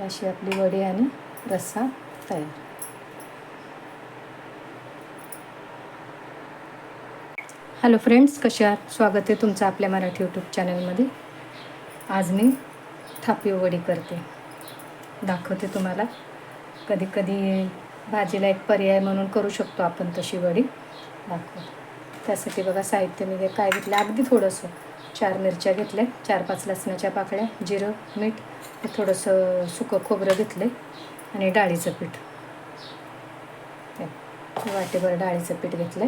अशी आपली वडी आणि रस्सा तयार. हॅलो फ्रेंड्स कसे आहात? स्वागत आहे तुमचं आपल्या मराठी यूट्यूब चॅनलमध्ये आज मी थापी वडी करते. दाखवते तुम्हाला. कधी कधी भाजीला एक पर्याय म्हणून करू शकतो आपण तशी वडी. दाखव त्यासाठी बघा साहित्य मी काय घेतलं अगदी थोडंसं. चार मिरच्या घेतल्या चार पाच लसणाच्या पाकळ्या जिरं मीठ हे थोडंसं सुकं खोबरं घेतलं आणि डाळीचं पीठ. वाटेभर डाळीचं पीठ घेतलं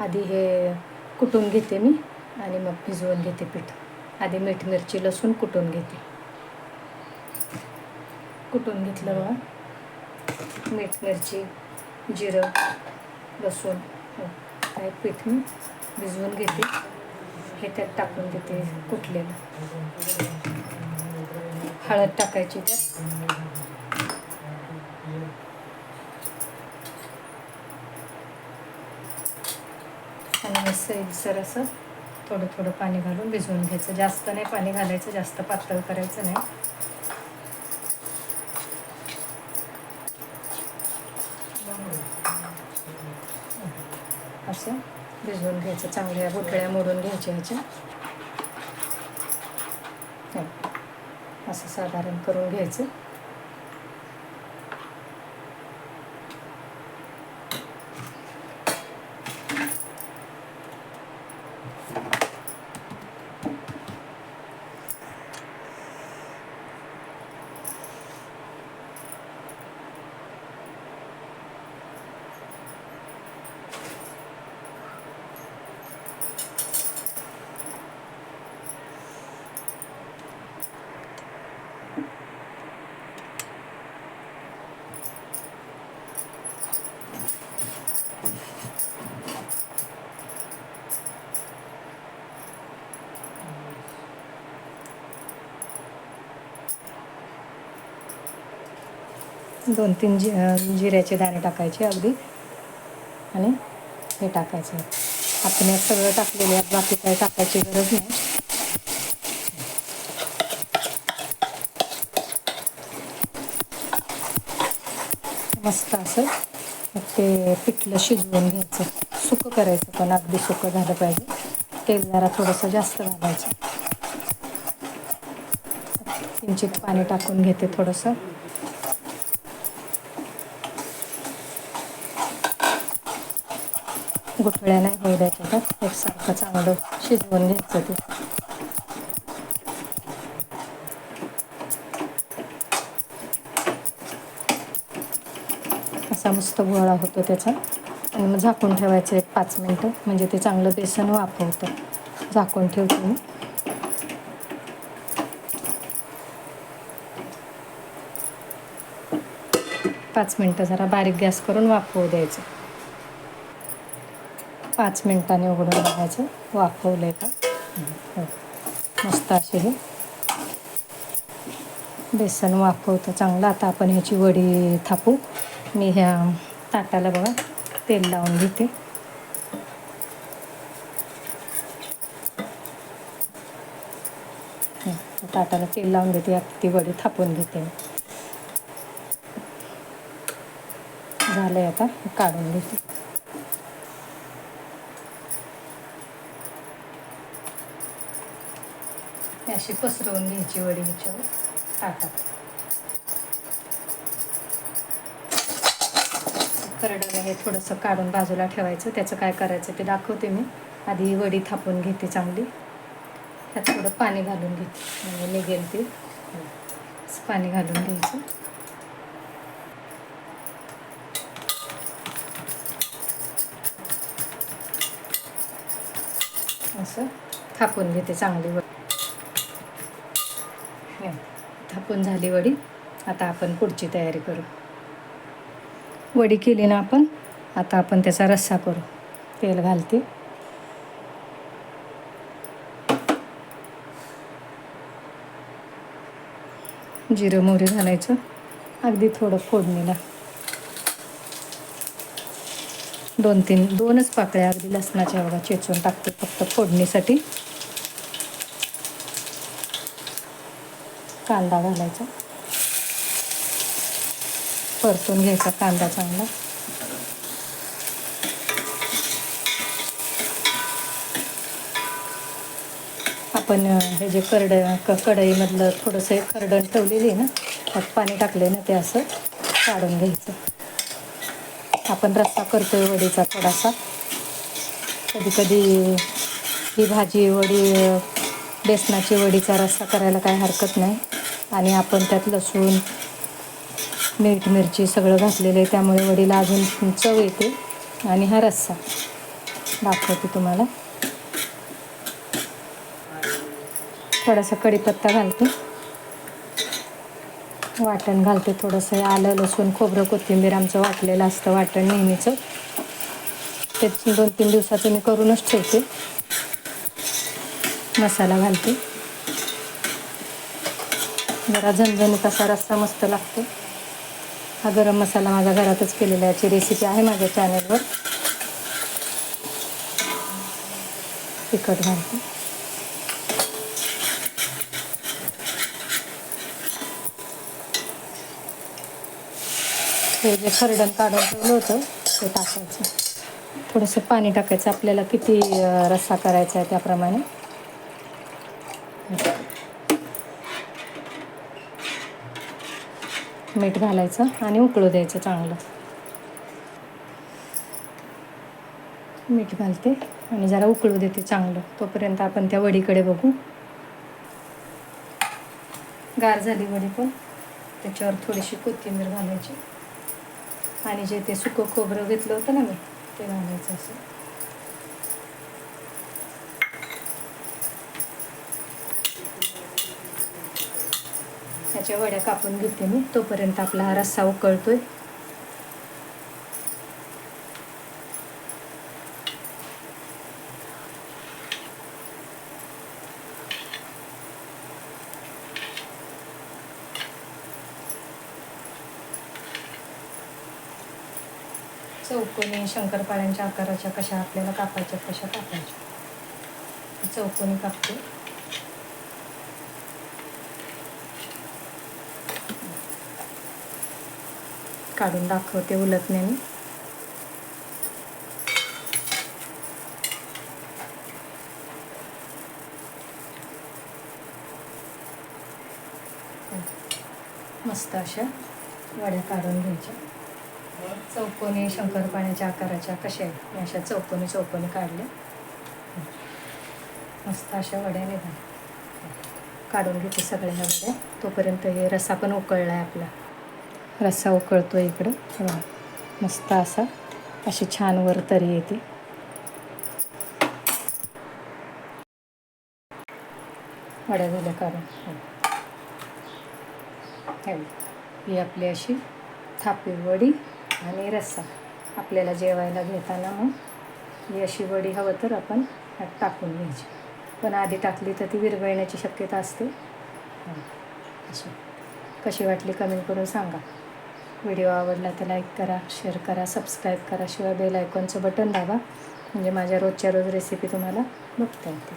आधी हे कुटून घेते मी आणि मग भिजवून घेते पीठ. आधी मीठ मिरची लसूण कुटून घेते. कुटून घेतलं बघा. मीठ मिरची जिरं लसूण काय पीठ मी भिजवून घेते. हे त्यात टाकून देते कुठलेलं हळद टाकायची त्यात. आणि सैलसर असं थोडं थोडं पाणी घालून भिजवून घ्यायचं. जास्त नाही पाणी घालायचं जास्त पातळ करायचं नाही. असं. भिजवून घ्यायचं चांगल्या गुठळ्या मोडून घ्यायच्या ह्याच्या. हो. असं साधारण करून घ्यायचं. दोन तीन जि जिऱ्याचे दाणे टाकायचे अगदी. आणि हे टाकायचं. आपण यात सगळं टाकलेले आहे. बाकी काही टाकायची गरज नाही. मस्त असं मग ते पिठलं शिजवून घ्यायचं. सुकं करायचं पण अगदी सुकं झालं पाहिजे. तेल जरा थोडंसं जास्त घालायचं. किंचित पाणी टाकून घेते थोडंसं. गुठळ्या नाही होऊ द्यायच्या त्यात एकसारखं चांगलं शिजवून घ्यायचं ते. असा मस्त गोळा होतो त्याचा. आणि मग झाकून ठेवायचं एक पाच मिनटं. म्हणजे ते चांगलं बेसन वाफवतं. झाकून ठेवते मी. पाच मिनटं जरा बारीक गॅस करून वाफवू द्यायचं. पाच मिनटाने उघडून बघायचं. वाफवलं आहे का हो. मस्त असे हे. बेसन वाफवतं चांगलं. आता आपण ह्याची वडी थापू. मी ह्या ताटाला बघा तेल लावून घेते. हो, ताटाला तेल लावून घेते ती वडी थापून घेते मी. झालंय आता काढून घेते. अशी पसरवून घ्यायची वडी ह्याच्यावर ताटात. करडं हे थोडंसं काढून बाजूला ठेवायचं. त्याचं काय करायचं ते दाखवते मी. आधी वडी थापून घेते चांगली. त्यात थोडं पाणी घालून घेते. म्हणजे निघेल ते. पाणी घालून घ्यायचं. असं थापून घेते चांगली वडी हे, थापून झाली वडी. आता आपण पुढची तयारी करू. वडी केली ना आपण आता आपण त्याचा रस्सा करू. तेल घालते. जिरं मोहरी घालायचं. अगदी थोडं फोडणीला. दोन तीन दोनच पाकळ्या अगदी लसणाच्या एवढा चेचून टाकते फक्त फोडणीसाठी. कांदा घालायचा. परतून घ्यायचा कांदा चांगला. आपण हे जे करड क कढईमधलं थोडंसं एक करडण ठेवलेली आहे ना त्यात पाणी टाकले ना ते असं काढून घ्यायचं. आपण रस्सा करतोय वडीचा थोडासा. कधी कधी ही भाजी वडी बेसनाची वडीचा रस्सा करायला काय हरकत नाही. आणि आपण त्यात लसूण मीठ मिरची सगळं घातलेलं आहे. त्यामुळे वडीला अजून चव येते. आणि हा रस्सा दाखवते तुम्हाला. थोडासा कढीपत्ता घालते. वाटण घालते थोडंसं. आलं लसूण खोबरं कोथिंबीर आमचं वाटलेलं असतं वाटण नेहमीचं. ते दोन तीन दिवसाचं मी करूनच ठेवते. मसाला घालते. जरा झणझणीत असा रस्सा मस्त लागतो. हा गरम मसाला माझ्या घरातच केलेला याची रेसिपी आहे माझ्या चॅनलवर तिखट घालते. हे जे खरडण काढून ठेवलं होतं ते टाकायचं. थोडंसं पाणी टाकायचं. आपल्याला किती रस्सा करायचा आहे त्याप्रमाणे. मीठ घालायचं आणि उकळू द्यायचं चांगलं. मीठ घालते आणि जरा उकळू देते चांगलं. तोपर्यंत आपण त्या वडीकडे बघू. गार झाली वडी पण. त्याच्यावर थोडीशी कोथिंबीर घालायची. आणि जे ते सुकं खोबरं घेतलं होतं ना मी ते घालायचं असं. त्याच्या वड्या कापून घेते मी. तोपर्यंत आपला हा रस्सा उकळतोय. चौकोनी शंकरपाळ्यांच्या आकाराच्या कशा आपल्याला कापायच्या कशा कापायच्या? चौकोनी कापते. काढून दाखवते उलटण्याने मस्त अशा वड्या काढून घ्यायच्या. चौकोनी शंकरपाण्याच्या आकाराच्या कशा आहेत? मी अशा चौकोनी चौकोनी काढल्या. मस्त अशा वड्या निघाल्या. काढून घेते सगळ्या ह्या वड्या. तोपर्यंत हे रस्सा पण उकळला आहे आपला. रस्सा उकळतो इकडं. बघा. मस्त असा अशी छान वर तरी येते. वड्या झाल्या कारण. हो. ही. आपली अशी थापी वडी आणि रस्सा. आपल्याला जेवायला घेताना मग ही अशी वडी हवं तर आपण ह्यात टाकून घ्यायची. पण आधी टाकली तर ती विरघळण्याची शक्यता असते. हो. अशी कशी वाटली कमेंट करून सांगा. व्हिडिओ आवडला तर लाईक करा शेअर करा सबस्क्राईब करा शिवाय बेल आयकॉनचं बटन दाबा. म्हणजे माझ्या रोजच्या रोज रेसिपी तुम्हाला बघता येते.